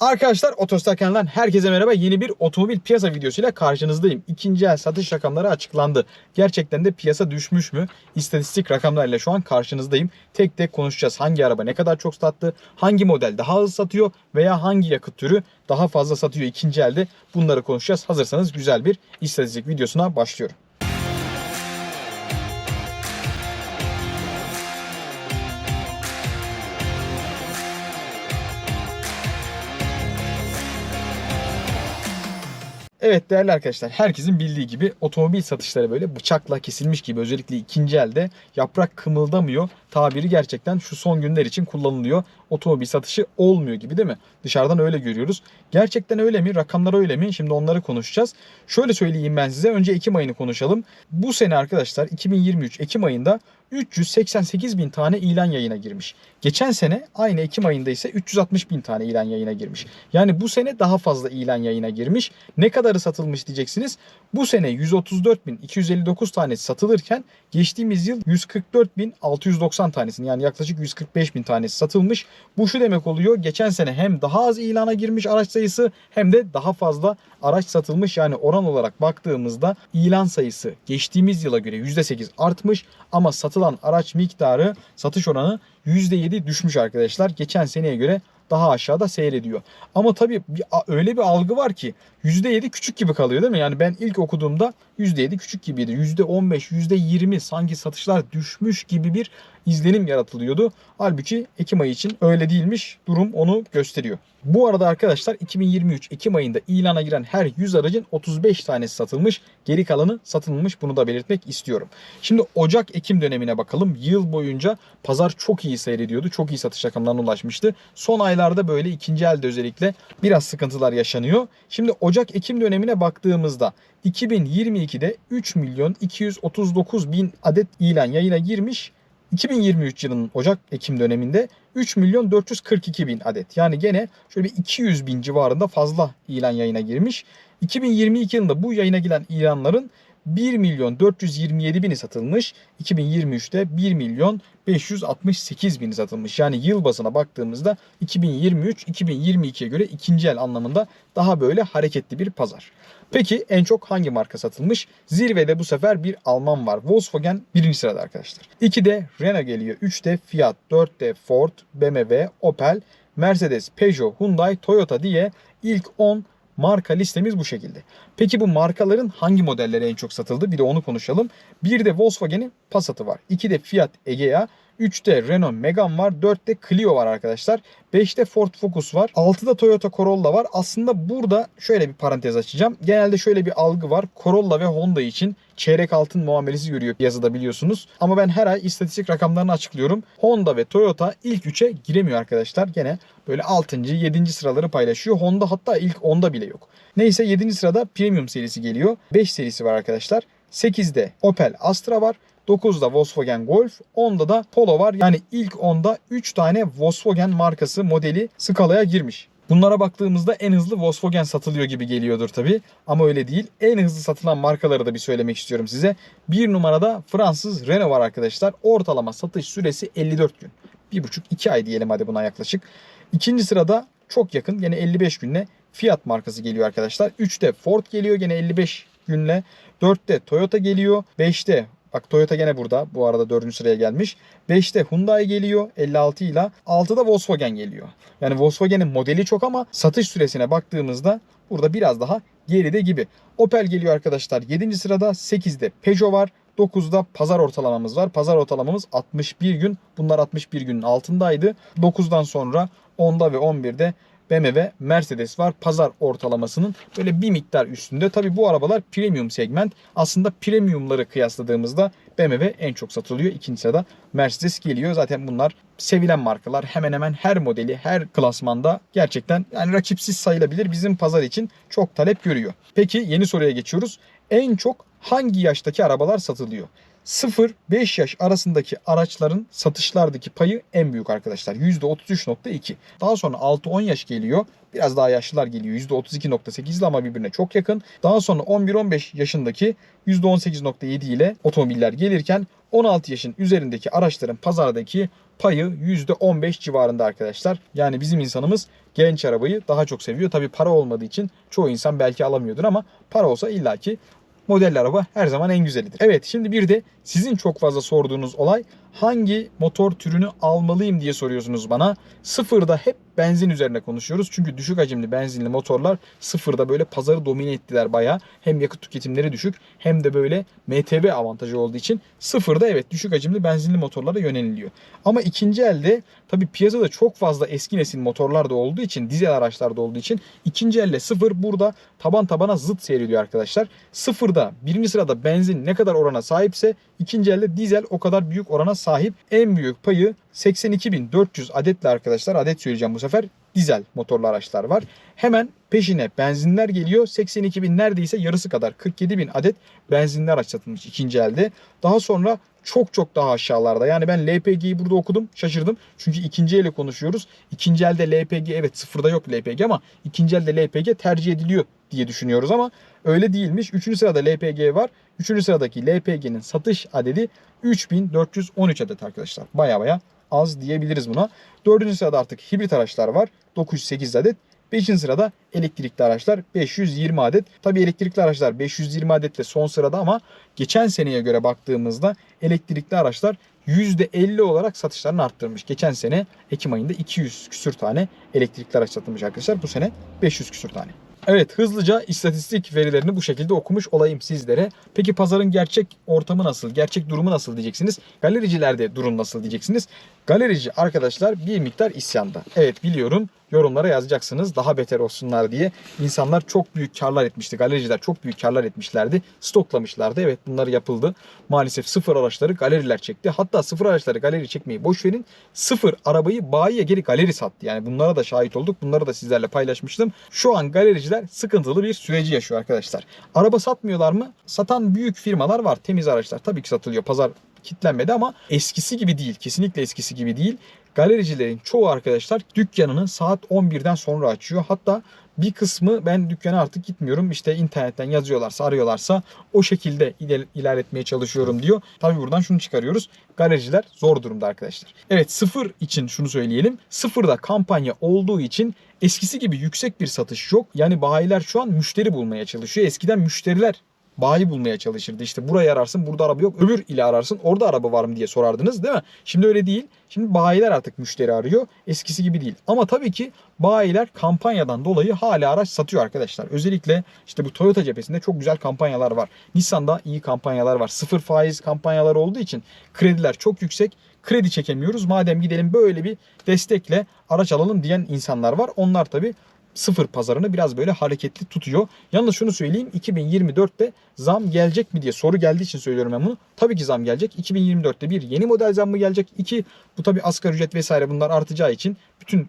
Arkadaşlar Otostar kanalından herkese merhaba. Yeni bir otomobil piyasa videosuyla karşınızdayım. İkinci el satış rakamları açıklandı. Gerçekten de piyasa düşmüş mü? İstatistik rakamlarıyla şu an karşınızdayım. Tek tek konuşacağız. Hangi araba ne kadar çok sattı? Hangi model daha hızlı satıyor? Veya hangi yakıt türü daha fazla satıyor ikinci elde? Bunları konuşacağız. Hazırsanız güzel bir istatistik videosuna başlıyorum. Evet değerli arkadaşlar herkesin bildiği gibi otomobil satışları böyle bıçakla kesilmiş gibi özellikle ikinci elde yaprak kımıldamıyor tabiri gerçekten şu son günler için kullanılıyor. Otomobil satışı olmuyor gibi değil mi? Dışarıdan öyle görüyoruz. Gerçekten öyle mi? Rakamlar öyle mi? Şimdi onları konuşacağız. Şöyle söyleyeyim ben size. Önce Ekim ayını konuşalım. Bu sene arkadaşlar 2023 Ekim ayında 388 bin tane ilan yayına girmiş. Geçen sene aynı Ekim ayında ise 360 bin tane ilan yayına girmiş. Yani bu sene daha fazla ilan yayına girmiş. Ne kadarı satılmış diyeceksiniz. Bu sene 134 bin 259 tanesi satılırken geçtiğimiz yıl 144 bin 690 tanesini yani yaklaşık 145 bin tanesi satılmış. Bu şu demek oluyor. Geçen sene hem daha az ilana girmiş araç sayısı hem de daha fazla araç satılmış. Yani oran olarak baktığımızda ilan sayısı geçtiğimiz yıla göre %8 artmış ama satılan araç miktarı satış oranı %7 düşmüş arkadaşlar. Geçen seneye göre daha aşağıda seyrediyor. Ama tabii bir, öyle bir algı var ki %7 küçük gibi kalıyor değil mi? Yani ben ilk okuduğumda %7 küçük gibiydi. %15, %20 sanki satışlar düşmüş gibi bir izlenim yaratılıyordu. Halbuki Ekim ayı için öyle değilmiş. Durum onu gösteriyor. Bu arada arkadaşlar 2023 Ekim ayında ilana giren her 100 aracın 35 tanesi satılmış. Geri kalanı satılmamış. Bunu da belirtmek istiyorum. Şimdi Ocak-Ekim dönemine bakalım. Yıl boyunca pazar çok iyi seyrediyordu. Çok iyi satış rakamlarına ulaşmıştı. Son aylarda böyle ikinci elde özellikle biraz sıkıntılar yaşanıyor. Şimdi Ocak-Ekim dönemine baktığımızda 2022'de 3 milyon 239 bin adet ilan yayına girmiş. 2023 yılının Ocak-Ekim döneminde 3 milyon 442 bin adet. Yani gene şöyle bir 200 bin civarında fazla ilan yayına girmiş. 2022 yılında bu yayına giren ilanların 1 milyon 427 bini satılmış. 2023'te 1 milyon 568 bini satılmış. Yani yıl bazına baktığımızda 2023-2022'ye göre ikinci el anlamında daha böyle hareketli bir pazar. Peki en çok hangi marka satılmış? Zirvede bu sefer bir Alman var. Volkswagen birinci sırada arkadaşlar. 2'de Renault geliyor. 3'te Fiat, 4'te Ford, BMW, Opel, Mercedes, Peugeot, Hyundai, Toyota diye ilk 10 marka listemiz bu şekilde. Peki bu markaların hangi modelleri en çok satıldı? Bir de onu konuşalım. Bir de Volkswagen'in Passat'ı var. 2'de Fiat Egea, 3'te Renault Megane var. 4'te Clio var arkadaşlar. 5'te Ford Focus var. 6'da Toyota Corolla var. Aslında burada şöyle bir parantez açacağım. Genelde şöyle bir algı var. Corolla ve Honda için çeyrek altın muamelesi görüyor piyasada biliyorsunuz. Ama ben her ay istatistik rakamlarını açıklıyorum. Honda ve Toyota ilk 3'e giremiyor arkadaşlar. Gene böyle 6. 7. sıraları paylaşıyor. Honda hatta ilk 10'da bile yok. Neyse 7. sırada Premium serisi geliyor. 5 serisi var arkadaşlar. 8'de Opel Astra var. 9'da Volkswagen Golf, 10'da da Polo var. Yani ilk 10'da 3 tane Volkswagen markası modeli skalaya girmiş. Bunlara baktığımızda en hızlı Volkswagen satılıyor gibi geliyordur tabi. Ama öyle değil. En hızlı satılan markaları da bir söylemek istiyorum size. Bir numarada Fransız Renault var arkadaşlar. Ortalama satış süresi 54 gün. 1,5-2 ay diyelim hadi buna yaklaşık. İkinci sırada çok yakın gene 55 günle Fiat markası geliyor arkadaşlar. 3'te Ford geliyor gene 55 günle. 4'te Toyota geliyor. 5'te Bak Toyota gene burada. Bu arada 4. sıraya gelmiş. 5'te Hyundai geliyor 56 ile. 6'da Volkswagen geliyor. Yani Volkswagen'in modeli çok ama satış süresine baktığımızda burada biraz daha geride gibi. Opel geliyor arkadaşlar 7. sırada. 8'de Peugeot var. 9'da pazar ortalamamız var. Pazar ortalamamız 61 gün. Bunlar 61 günün altındaydı. 9'dan sonra 10'da ve 11'de BMW, Mercedes var. Pazar ortalamasının böyle bir miktar üstünde. Tabi bu arabalar premium segment. Aslında premiumları kıyasladığımızda BMW en çok satılıyor. İkinci sırada Mercedes geliyor. Zaten bunlar sevilen markalar. Hemen hemen her modeli, her klasmanda gerçekten yani rakipsiz sayılabilir. Bizim pazar için çok talep görüyor. Peki yeni soruya geçiyoruz. En çok hangi yaştaki arabalar satılıyor? 0-5 yaş arasındaki araçların satışlardaki payı en büyük arkadaşlar. %33.2. Daha sonra 6-10 yaş geliyor. Biraz daha yaşlılar geliyor. %32.8 ile ama birbirine çok yakın. Daha sonra 11-15 yaşındaki %18.7 ile otomobiller gelirken 16 yaşın üzerindeki araçların pazardaki payı %15 civarında arkadaşlar. Yani bizim insanımız genç arabayı daha çok seviyor. Tabi para olmadığı için çoğu insan belki alamıyordur ama para olsa illaki modelli araba her zaman en güzelidir. Evet şimdi bir de sizin çok fazla sorduğunuz olay hangi motor türünü almalıyım diye soruyorsunuz bana. Sıfırda hep benzin üzerine konuşuyoruz. Çünkü düşük hacimli benzinli motorlar sıfırda böyle pazarı domine ettiler bayağı. Hem yakıt tüketimleri düşük hem de böyle MTB avantajı olduğu için sıfırda evet düşük hacimli benzinli motorlara yöneliliyor. Ama ikinci elde tabi piyasada çok fazla eski nesil motorlar da olduğu için dizel araçlar da olduğu için ikinci elde sıfır burada taban tabana zıt seyrediyor arkadaşlar. Sıfırda birinci sırada benzin ne kadar orana sahipse ikinci elde dizel o kadar büyük orana sahip. En büyük payı 82.400 adetle arkadaşlar adet söyleyeceğim bu sefer dizel motorlu araçlar var. Hemen peşine benzinler geliyor. 82 bin neredeyse yarısı kadar 47 bin adet benzinli araç satılmış ikinci elde. Daha sonra çok çok daha aşağılarda. Yani ben LPG'yi burada okudum şaşırdım. Çünkü ikinci ele konuşuyoruz. İkinci elde LPG evet sıfırda yok LPG ama ikinci elde LPG tercih ediliyor diye düşünüyoruz ama öyle değilmiş. Üçüncü sırada LPG var. Üçüncü sıradaki LPG'nin satış adedi 3413 adet arkadaşlar. Baya baya az diyebiliriz buna. Dördüncü sırada artık hibrit araçlar var. 908 adet. Beşinci sırada elektrikli araçlar 520 adet. Tabii elektrikli araçlar 520 adetle son sırada ama geçen seneye göre baktığımızda elektrikli araçlar %50 olarak satışlarını arttırmış. Geçen sene Ekim ayında 200 küsür tane elektrikli araç satılmış arkadaşlar. Bu sene 500 küsür tane. Evet hızlıca istatistik verilerini bu şekilde okumuş olayım sizlere. Peki pazarın gerçek ortamı nasıl, gerçek durumu nasıl diyeceksiniz. Galericilerde durum nasıl diyeceksiniz. Galerici arkadaşlar bir miktar isyanda. Evet biliyorum yorumlara yazacaksınız daha beter olsunlar diye. İnsanlar çok büyük karlar etmişti. Galericiler çok büyük karlar etmişlerdi. Stoklamışlardı. Evet bunlar yapıldı. Maalesef sıfır araçları galeriler çekti. Hatta sıfır araçları galeri çekmeyi boş verin. Sıfır arabayı bayiye geri galeri sattı. Yani bunlara da şahit olduk. Bunları da sizlerle paylaşmıştım. Şu an galericiler sıkıntılı bir süreci yaşıyor arkadaşlar. Araba satmıyorlar mı? Satan büyük firmalar var. Temiz araçlar tabii ki satılıyor. Pazar kitlenmedi ama eskisi gibi değil. Kesinlikle eskisi gibi değil. Galericilerin çoğu arkadaşlar dükkanını saat 11'den sonra açıyor. Hatta bir kısmı ben dükkana artık gitmiyorum. İşte internetten yazıyorlarsa, arıyorlarsa o şekilde iler- ilerletmeye çalışıyorum diyor. Tabii buradan şunu çıkarıyoruz. Galericiler zor durumda arkadaşlar. Evet sıfır için şunu söyleyelim. Sıfırda kampanya olduğu için eskisi gibi yüksek bir satış yok. Yani bayiler şu an müşteri bulmaya çalışıyor. Eskiden müşteriler bayi bulmaya çalışırdı. İşte burayı ararsın burada araba yok. Öbür ile ararsın orada araba var mı diye sorardınız değil mi? Şimdi öyle değil. Şimdi bayiler artık müşteri arıyor. Eskisi gibi değil. Ama tabii ki bayiler kampanyadan dolayı hala araç satıyor arkadaşlar. Özellikle işte bu Toyota cephesinde çok güzel kampanyalar var. Nissan'da iyi kampanyalar var. Sıfır faiz kampanyalar olduğu için krediler çok yüksek. Kredi çekemiyoruz. Madem gidelim böyle bir destekle araç alalım diyen insanlar var. Onlar tabii sıfır pazarını biraz böyle hareketli tutuyor. Yalnız şunu söyleyeyim 2024'te zam gelecek mi diye soru geldiği için söylüyorum ben bunu. Tabii ki zam gelecek. 2024'te bir yeni model zam mı gelecek? İki bu tabii asgari ücret vesaire bunlar artacağı için bütün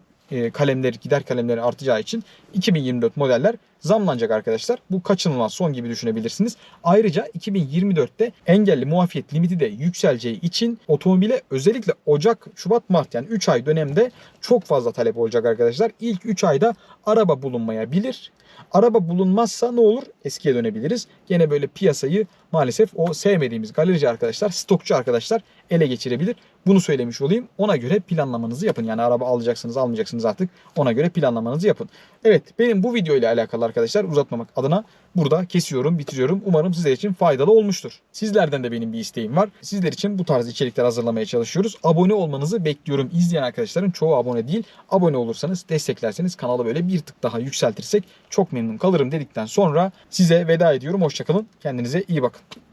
kalemleri gider kalemleri artacağı için 2024 modeller zamlanacak arkadaşlar. Bu kaçınılmaz son gibi düşünebilirsiniz. Ayrıca 2024'te engelli muafiyet limiti de yükseleceği için otomobile özellikle Ocak, Şubat, Mart yani 3 ay dönemde çok fazla talep olacak arkadaşlar. İlk 3 ayda araba bulunmayabilir. Araba bulunmazsa ne olur? Eskiye dönebiliriz. Gene böyle piyasayı maalesef o sevmediğimiz galerici arkadaşlar, stokçu arkadaşlar ele geçirebilir. Bunu söylemiş olayım. Ona göre planlamanızı yapın. Yani araba alacaksınız, almayacaksınız artık. Ona göre planlamanızı yapın. Evet, benim bu video ile alakalı arkadaşlar uzatmamak adına burada kesiyorum, bitiriyorum. Umarım sizler için faydalı olmuştur. Sizlerden de benim bir isteğim var. Sizler için bu tarz içerikler hazırlamaya çalışıyoruz. Abone olmanızı bekliyorum. İzleyen arkadaşların çoğu abone değil. Abone olursanız, desteklerseniz kanalı böyle bir tık daha yükseltirsek çok memnun kalırım dedikten sonra size veda ediyorum. Hoşçakalın. Kendinize iyi bakın.